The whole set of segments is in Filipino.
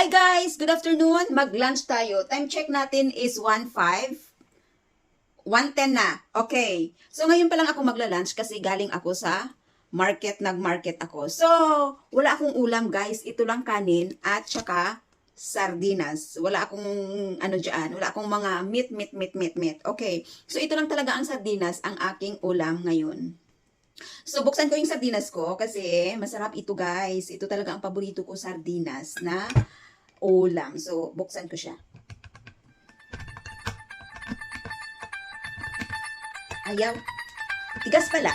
Hi guys! Good afternoon! Mag-lunch tayo. Time check natin is 1.5. 1.10 na. Okay. So ngayon pa lang ako magla-lunch kasi galing ako sa market, nag-market ako. So, wala akong ulam guys. Ito lang kanin at saka sardinas. Wala akong ano dyan. Wala akong mga meat, meat, meat, meat, meat. Okay. So, ito lang talaga ang sardinas ang aking ulam ngayon. So, buksan ko yung sardinas ko kasi masarap ito guys. Ito talaga ang paborito ko sardinas na ulam. So, buksan ko siya. Ayaw. Tigas pala.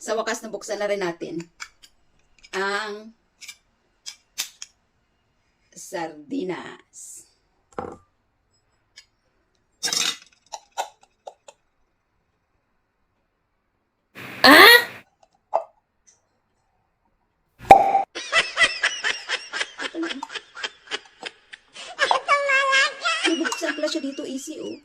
sa wakas nabuksan na rin natin ang sardinas. Ah? Nabuksan pala siya dito, easy oh.